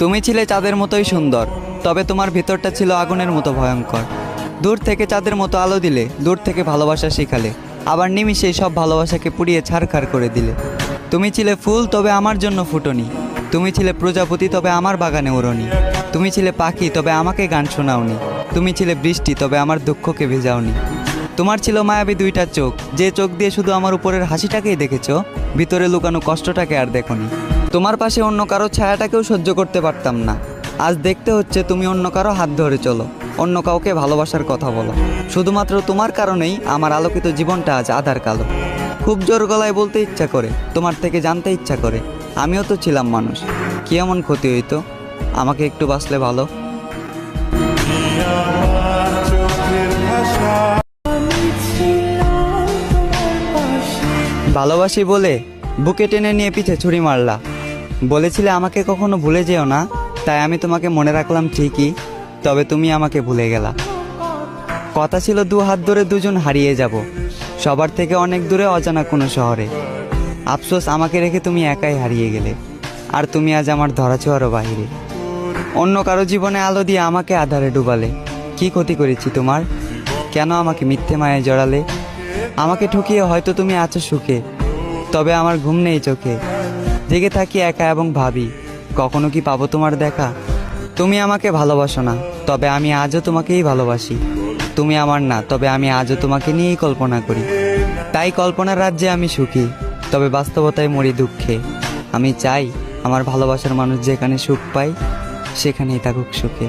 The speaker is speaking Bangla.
তুমি ছিলে চাঁদের মতোই সুন্দর, তবে তোমার ভিতরটা ছিল আগুনের মতো ভয়ঙ্কর। দূর থেকে চাঁদের মতো আলো দিলে, দূর থেকে ভালোবাসা শিখালে, আবার নিমিষেই সব ভালোবাসাকে পুড়িয়ে ছাড়খাড় করে দিলে। তুমি ছিলে ফুল, তবে আমার জন্য ফুটনি। তুমি ছিলে প্রজাপতি, তবে আমার বাগানে ওড়নি তুমি ছিলে পাখি, তবে আমাকে গান শোনাওনি। তুমি ছিলে বৃষ্টি, তবে আমার দুঃখকে ভেজাওনি। তোমার ছিল মায়াবী দুইটা চোখ, যে চোখ দিয়ে শুধু আমার উপরের হাসিটাকেই দেখেছ, ভিতরে লুকানো কষ্টটাকে আর দেখনি। তোমার পাশে অন্য কারও ছায়াটাকেও সহ্য করতে পারতাম না। আজ দেখতে হচ্ছে তুমি অন্য কারও হাত ধরে চলো, অন্য কাউকে ভালোবাসার কথা বলো। শুধুমাত্র তোমার কারণেই আমার আলোকিত জীবনটা আজ আধার কালো। খুব জোর গলায় বলতে ইচ্ছা করে, তোমার থেকে জানতে ইচ্ছা করে। আমিও তো ছিলাম মানুষ। কি এমন ক্ষতি হইতো? আমাকে একটু বাঁচলে ভালো। ভালোবাসি বলে বুকে টেনে নিয়ে পিছে ছুরি মারলা। বলেছিলে আমাকে কখনো ভুলে যেও না, তাই আমি তোমাকে মনে রাখলাম ঠিকই, তবে তুমি আমাকে ভুলে গেলা। কথা ছিল দু হাত ধরে দুজন হারিয়ে যাব, সবার থেকে অনেক দূরে অজানা কোনো শহরে। আফসোস আমাকে রেখে তুমি একাই হারিয়ে গেলে, আর তুমি আজ আমার ধরাছোঁয়ারও বাহিরে। অন্য কারও জীবনে আলো দিয়ে আমাকে আধারে ডুবালে, কি ক্ষতি করেছি তোমার? কেন আমাকে মিথ্যে মায়ে জড়ালে? আমাকে ঠকিয়ে হয়তো তুমি আছো সুখে, তবে আমার ঘুম নেই চোখে। জেগে থাকি একা এবং ভাবি, কখনো কি পাবো তোমার দেখা? তুমি আমাকে ভালোবাসো না, তবে আমি আজও তোমাকেই ভালোবাসি। তুমি আমার না, তবে আমি আজও তোমাকে নিয়েই কল্পনা করি। তাই কল্পনার রাজ্যে আমি সুখী, তবে বাস্তবতায় মরি দুঃখে। আমি চাই আমার ভালোবাসার মানুষ যেখানে সুখ পাই সেখানেই থাকুক সুখে।